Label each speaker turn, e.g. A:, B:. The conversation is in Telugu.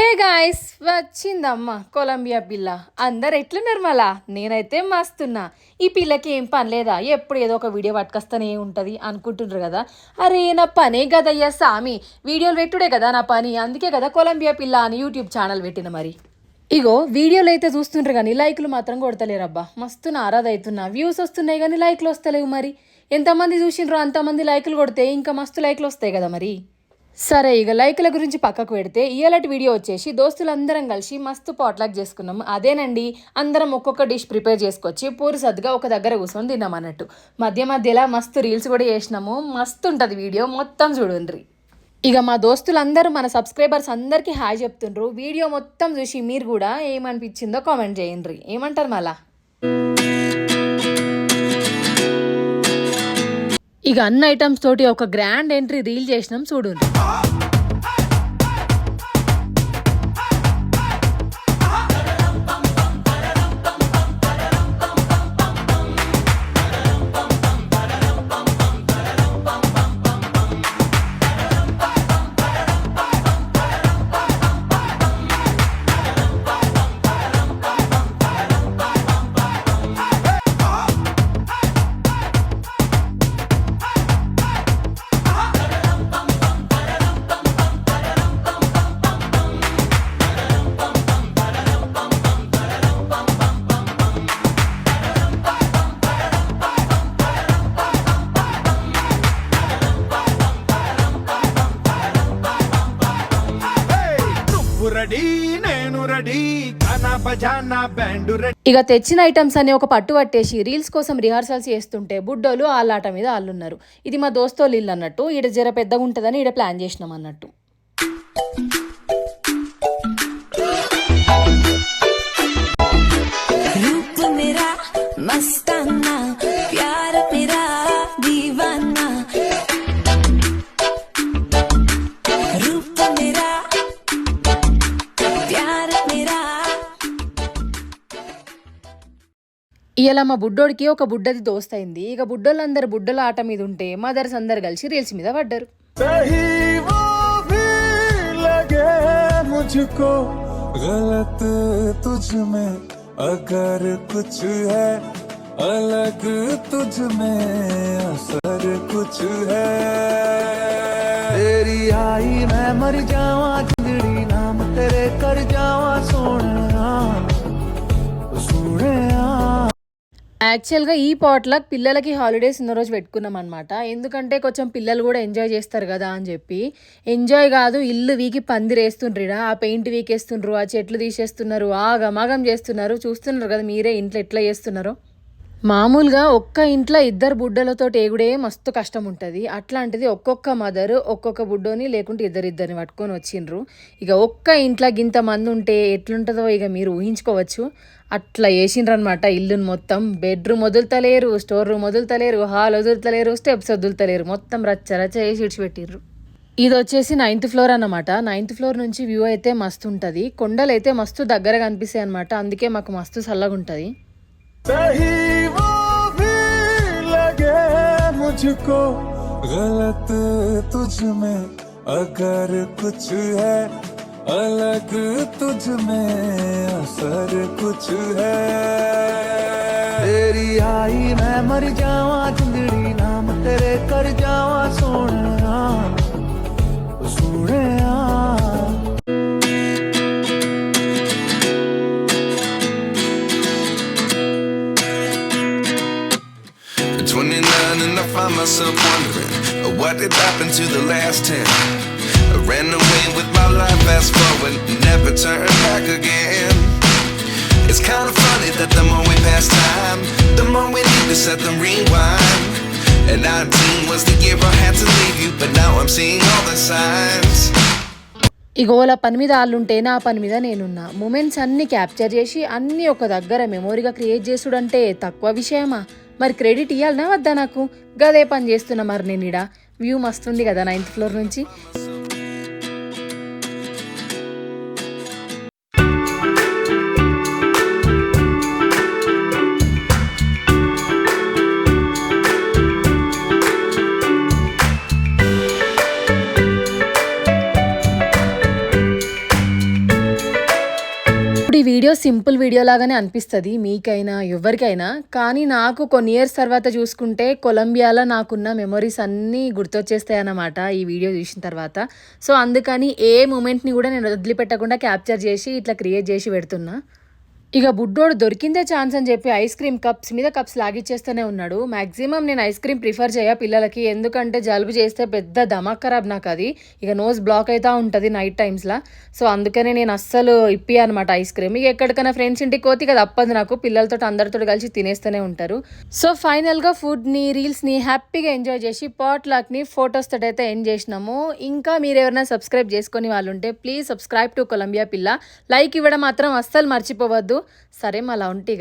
A: హే గాయస్ వచ్చిందమ్మ కొలంబియా పిల్ల. అందరు ఎట్లున్నారు మళ్ళా? నేనైతే మస్తున్నా. ఈ పిల్లకి ఏం పని లేదా? ఎప్పుడు ఏదో ఒక వీడియో పట్టుకొస్తేనే ఉంటుంది అనుకుంటుండ్రు కదా. అరే నా పనే కదయ్యా సామి. వీడియోలు పెట్టుడే కదా నా పని. అందుకే కదా కొలంబియా పిల్ల అని యూట్యూబ్ ఛానల్ పెట్టిన మరి. ఇగో వీడియోలు అయితే చూస్తుండ్రు కానీ లైక్లు మాత్రం కొడతలేరబ్బా. మస్తు నారాజ్ అవుతున్నా వ్యూస్ వస్తున్నాయి కానీ లైక్లు వస్తలేవు మరి. ఎంతమంది చూసిండ్రో అంతమంది లైక్లు కొడితే ఇంకా మస్తు లైక్లు వస్తాయి కదా మరి. సరే ఇక లైకుల గురించి పక్కకు పెడితే ఇయ్యాలటి వీడియో వచ్చేసి దోస్తులందరం కలిసి మస్తు పాట్లాక్ చేసుకున్నాము. అదేనండి అందరం ఒక్కొక్క డిష్ ప్రిపేర్ చేసుకొచ్చి పూరి సద్దుగా ఒక దగ్గర కూర్చొని తిన్నాం అన్నట్టు. మధ్య మధ్యలో మస్తు రీల్స్ కూడా చేసినాము. మస్తు ఉంటుంది వీడియో మొత్తం చూడండి ఇక మా దోస్తులందరూ మన సబ్స్క్రైబర్స్ అందరికీ హాయ్ చెప్తుండ్రు. వీడియో మొత్తం చూసి మీరు కూడా ఏమనిపించిందో కామెంట్ చేయండి ఏమంటారు మళ్ళా? ఇక అన్ని ఐటమ్స్ తోటి ఒక గ్రాండ్ ఎంట్రీ రీల్ చేసినాం చూడండి
B: రెడీ నేను రెడీ గానా బజానా బ్యాండ్ రెడీ.
A: ఇక తెచ్చిన ఐటమ్స్ అన్ని ఒక పట్టు పట్టేసి రీల్స్ కోసం రిహార్సల్స్ చేస్తుంటే బుడ్డోలు ఆలాట మీద ఆళ్ళున్నారు. ఇది మా దోస్తోళ్ళు ఇల్లు అన్నట్టు ఈడ జర పెద్దగా ఉంటుందని ఈడ ప్లాన్ చేసినాం అన్నట్టు.
C: रूप
A: ఇవాళ మా బుడ్డోడికి ఒక బుడ్డది దోస్తైంది ఇక బుడ్డోళ్ళందరు బుడ్డల ఆట మీద ఉంటే మదర్స్ అందరు కలిసి రీల్స్ మీద పడ్డారు
B: सही वो भी लगे मुझको गलत तुझ में अगर कुछ है अलग तुझ में असर कुछ है तेरी आई मैं मर जावा
A: యాక్చువల్గా ఈ పాట్లకు పిల్లలకి హాలిడేస్ ఉన్న రోజు పెట్టుకున్నాం అనమాట ఎందుకంటే కొంచెం పిల్లలు కూడా ఎంజాయ్ చేస్తారు కదా అని చెప్పి. ఎంజాయ్ కాదు ఇల్లు వీకి పందిరేస్తుండ్రిడా ఆ పెయింట్ వీకేస్తుండ్రు ఆ చెట్లు తీసేస్తున్నారు ఆగమాగం చేస్తున్నారు. చూస్తున్నారు కదా మీరే ఇంట్లో ఎట్లా చేస్తున్నారో. మామూలుగా ఒక్క ఇంట్లో ఇద్దరు బుడ్డలతో ఏగుడే మస్తు కష్టం ఉంటుంది అట్లాంటిది ఒక్కొక్క మదర్ ఒక్కొక్క బుడ్డోని లేకుంటే ఇద్దరిద్దరిని పట్టుకొని వచ్చిండ్రు. ఇక ఒక్క ఇంట్లో గింత మంది ఉంటే ఎట్లుంటుందో ఇక మీరు ఊహించుకోవచ్చు. అట్లా వేసిండ్రు అనమాట ఇల్లుని మొత్తం. బెడ్రూమ్ వదులుతలేరు స్టోర్ రూమ్ వదులుతలేరు హాల్ వదులుతలేరు స్టెప్స్ వదులుతలేరు. మొత్తం రచ్చ రచ్చ వేసి ఇడిచిపెట్టిర్రు ఇది వచ్చేసి నైన్త్ ఫ్లోర్ అన్నమాట. నైన్త్ ఫ్లోర్ నుంచి వ్యూ అయితే మస్తు ఉంటుంది కొండలు అయితే మస్తు దగ్గరగా అనిపిస్తాయి అనమాట అందుకే మాకు మస్తు చల్లగా ఉంటుంది
B: सही वो भी लगे मुझको, गलत तुझ में अगर कुछ है, अलग तुझ में असर कुछ है। तेरी आई मैं मर जावा जिंदड़ी नाम तेरे कर जावा सोना सोने
D: find myself wondering what did happen to the last ten. I ran away with my life, fast forward, never turn back again. It's kind of funny that the more we pass time, the more we need to set them rewind. And 19 was the year I had to leave you, but now I'm seeing all the signs.
A: ఇగో వాళ్ళ పని మీద వాళ్ళుంటే నా పని మీద నేనున్నా మూమెంట్స్ అన్ని క్యాప్చర్ చేసి అన్ని ఒక దగ్గర మెమోరీగా క్రియేట్ చేసుడంటే తక్కువ విషయమా మరి క్రెడిట్ ఇవ్వాలనా వద్దా నాకు? గదే పని చేస్తున్నా మరి నేను ఇడ వ్యూ మస్తుంది కదా నైన్త్ ఫ్లోర్ నుంచి. వీడియో సింపుల్ వీడియో లాగానే అనిపిస్తుంది మీకైనా ఎవరికైనా కానీ నాకు కొన్ని ఇయర్స్ తర్వాత చూసుకుంటే కొలంబియాలో నాకున్న మెమొరీస్ అన్నీ గుర్తొచ్చేస్తాయి అన్నమాట ఈ వీడియో చూసిన తర్వాత. సో అందుకని ఏ మూమెంట్ని కూడా నేను వదిలిపెట్టకుండా క్యాప్చర్ చేసి ఇట్లా క్రియేట్ చేసి పెడుతున్నా. ఇక బుడ్డోడు దొరికిందే ఛాన్స్ అని చెప్పి ఐస్ క్రీమ్ కప్స్ మీద కప్స్ లాగిచ్చేస్తూనే ఉన్నాడు. మాక్సిమం నేను ఐస్ క్రీమ్ ప్రిఫర్ చేయ పిల్లలకి. ఎందుకంటే జలుబు చేస్తే పెద్ద దమాక్ ఖరాబ్ నాకు అది. ఇక నోస్ బ్లాక్ అవుతా ఉంటుంది నైట్ టైమ్స్లో సో అందుకనే నేను అస్సలు ఇప్పి అనమాట ఐస్ క్రీమ్ ఇక ఎక్కడికైనా ఫ్రెండ్స్ ఇంటికి పోతే ఇక తప్పదు నాకు. పిల్లలతో అందరితో కలిసి తినేస్తూనే ఉంటారు. సో ఫైనల్గా ఫుడ్ని రీల్స్ని హ్యాపీగా ఎంజాయ్ చేసి పాట్ లాక్ని ఫొటోస్ తోటైతే ఎండ్ చేసినాము. ఇంకా మీరు ఎవరైనా సబ్స్క్రైబ్ చేసుకొని వాళ్ళు ఉంటే ప్లీజ్ సబ్స్క్రైబ్ టు కొలంబియా పిల్ల లైక్ ఇవ్వడం మాత్రం అస్సలు మర్చిపోవద్దు. సరే మళ్ళా ఉంటిగా